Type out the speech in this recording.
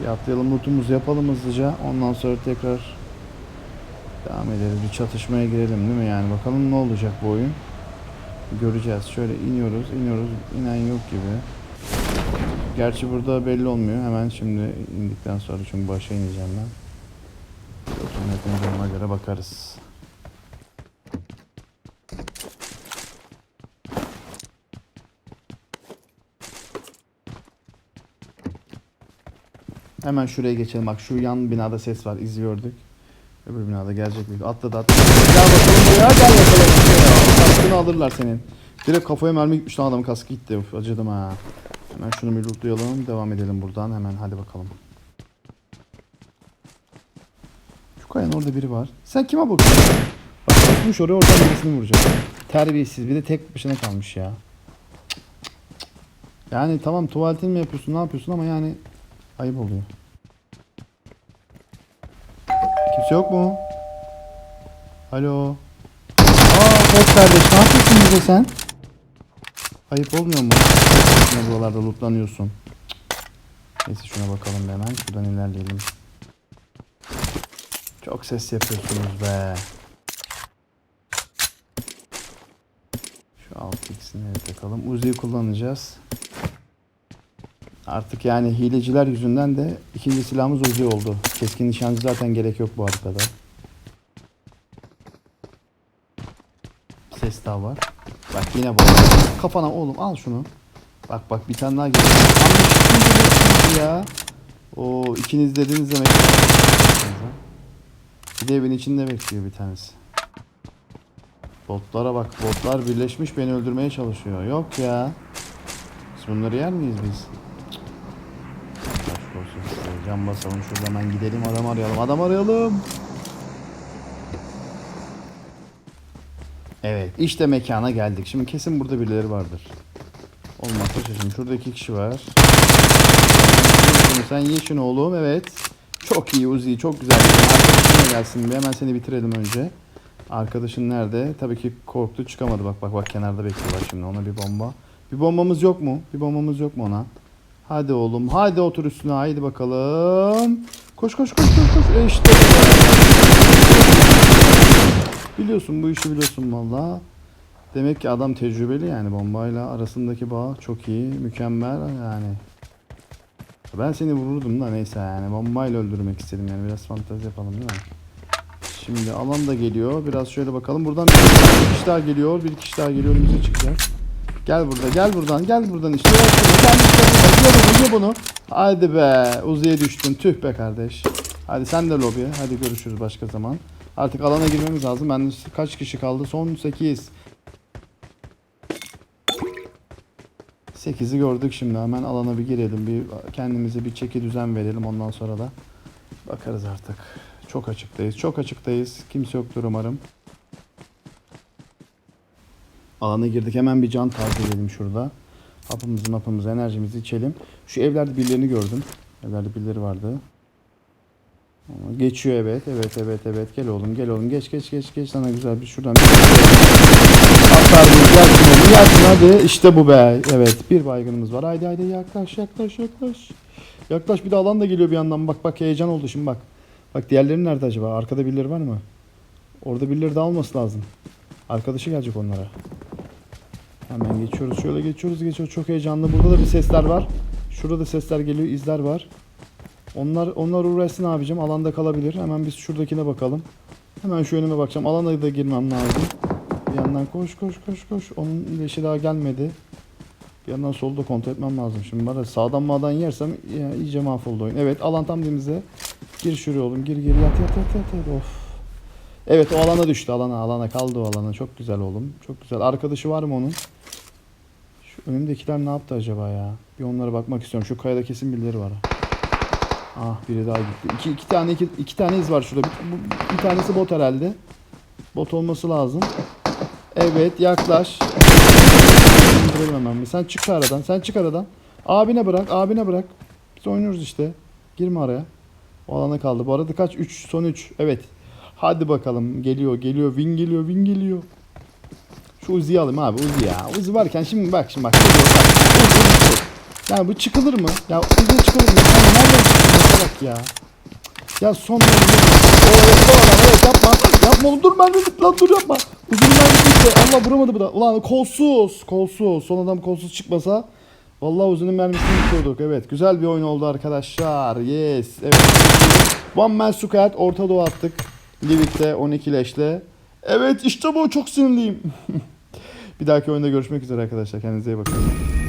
Bir atlayalım lootumuzu yapalım hızlıca. Ondan sonra tekrar devam ederiz. Bir çatışmaya girelim değil mi yani? Bakalım ne olacak bu oyun. Göreceğiz. Şöyle iniyoruz, iniyoruz. İnen yok gibi. Gerçi burada belli olmuyor. Hemen şimdi indikten sonra çünkü başa ineceğim ben. Ona göre bakarız. Hemen şuraya geçelim. Bak şu yan binada ses var. Gördük. Öbür binada gelecek büyük. Atladı atladı. Gel bakalım buraya. Gel bakalım. Kaskını alırlar senin. Direkt kafaya mermi gitmiş lan adamın kaskı gitti. Uf, acıdım ha. Hemen şunu bir lootlayalım. Devam edelim buradan. Hemen hadi bakalım. Şu kayanın orada biri var. Sen kime bakıyorsun? Bak tutmuş oraya oradan birisini vuracak. Terbiyesiz. Bir de tek başına kalmış ya. Yani tamam tuvaletini mi yapıyorsun ne yapıyorsun ama yani ayıp oluyor. Kimse yok mu? Alo. Aa Bot kardeş ne yapıyorsun burada sen? Ayıp olmuyor mu? Yine buralarda lootlanıyorsun. Neyse şuna bakalım bir hemen. Şuradan ilerleyelim. Çok ses yapıyorsunuz be. Şu alt ikisini takalım. Uzi'yi kullanacağız. Artık yani hileciler yüzünden de ikinci silahımız Uzi oldu. Keskin nişancı zaten gerek yok bu haritada. Ses daha var. Bak yine bak. Kafana oğlum al şunu. Bak bak bir tane daha geliyor. Ya. O ikiniz dediniz demek. Bir de evin içinde bekliyor bir tanesi. Botlara bak. Botlar birleşmiş beni öldürmeye çalışıyor. Yok ya. Biz bunları yer miyiz biz? Can basalım şurada hemen gidelim adam arayalım. Adam arayalım. Evet işte mekana geldik. Şimdi kesin burada birileri vardır. Olmazsa şaşırım. Şurada iki kişi var. Sen ye şunu oğlum. Evet. Çok iyi Uzi. Çok güzel. Arkadaşına gelsin bir. Hemen seni bitirelim önce. Arkadaşın nerede? Tabii ki korktu çıkamadı. Bak bak bak kenarda bekliyorlar şimdi. Ona bir bomba. Bir bombamız yok mu? Bir bombamız yok mu ona? Hadi oğlum. Hadi otur üstüne. Haydi bakalım. Koş koş koş koş koş. E işte. Biliyorsun bu işi biliyorsun valla. Demek ki adam tecrübeli yani bombayla arasındaki bağ çok iyi, mükemmel yani. Ben seni vururdum da neyse yani bombayla öldürmek istedim yani biraz fantezi yapalım değil mi? Şimdi alan da geliyor. Biraz şöyle bakalım. Buradan bir kişi daha geliyor. Bir kişi daha geliyor. Önümüze çıkacak. Gel burada. Gel buradan. Gel buradan işte. Gel. Gel buradan. Ye bunu. Ye bunu. Hadi be. Uzi'ye düştün. Tüh be kardeş. Hadi sen de lobiye. Hadi görüşürüz başka zaman. Artık alana girmemiz lazım. Ben kaç kişi kaldı? Son 8. 8'i gördük şimdi. Hemen alana bir girelim. Bir kendimize bir çeki düzen verelim. Ondan sonra da bakarız artık. Çok açıktayız. Çok açıktayız. Kimse yoktur umarım. Alana girdik. Hemen bir can tazeleyelim şurada. Hapımızı mapımızı enerjimizi içelim. Şu evlerde birilerini gördüm. Evlerde birileri vardı. Geçiyor evet. Evet evet evet. Gel oğlum gel oğlum. Geç geç geç geç. Sana güzel bir şuradan bir Atlar gelsin oğlum. Gelsin hadi. İşte bu be. Evet. Bir baygınımız var. Haydi haydi yaklaş yaklaş yaklaş. Yaklaş bir de alan da geliyor bir yandan. Bak bak heyecan oldu şimdi bak. Bak diğerleri nerede acaba? Arkada birileri var mı? Orada birileri de alması lazım. Arkadaşı gelecek onlara. Hemen geçiyoruz. Şöyle geçiyoruz geçiyoruz. Çok heyecanlı. Burada da bir sesler var. Şurada da sesler geliyor. izler var. Onlar onlar uğraşsın abicim. Alanda kalabilir. Hemen biz şuradakine bakalım. Hemen şu önüme bakacağım. Alana da girmem lazım. Bir yandan koş koş koş koş. Onun leşi daha gelmedi. Bir yandan solda kontrol etmem lazım. Şimdi bana sağdan mağdan yersem ya, iyice mahvoldu oyun. Evet alan tam dibimizde. Gir şuraya oğlum. Gir gir yat yat yat yat. yat. Of. Evet o alana düştü. Alana alana kaldı o alana. Çok güzel oğlum. Çok güzel. Arkadaşı var mı onun? Önümdekiler ne yaptı acaba ya? Bir onlara bakmak istiyorum. Şu kayada kesin birileri var. Ah biri daha gitti. İki, iki tane iki, iki tane iz var şurada. Bir, bu- bir tanesi bot herhalde. Bot olması lazım. Evet yaklaş. Hemen. Sen çık aradan. Sen çık aradan. Abine bırak. Abine bırak. Biz oynuyoruz işte. Girme araya. O alana kaldı. Bu arada kaç? 3. Son 3. Evet. Hadi bakalım. Geliyor geliyor. Win geliyor. Win geliyor. Şu Uzi'yi alayım abi. Uzi ya. Uzi varken şimdi bak şimdi bak. Geliyor, bak. Uzi, Uzi. Ya bu çıkılır mı? Ya uzun çıkılır mı? Ya nereden çıkılır bak ya. Ya son. Oo yapma evet yapma. Yapma oğlum dur mermi bit lan dur yapma. Uzun mermi bitti. Allah vuramadı bu da. Ulan kolsuz. Kolsuz. Son adam kolsuz çıkmasa. Vallahi uzunun mermisini bitiriyorduk. Evet güzel bir oyun oldu arkadaşlar. Yes. Evet. One Man Squad Orta Doğu attık. Livik'te 12 leşle. Evet işte bu çok sinirliyim. bir dahaki oyunda görüşmek üzere arkadaşlar. Kendinize iyi bakın.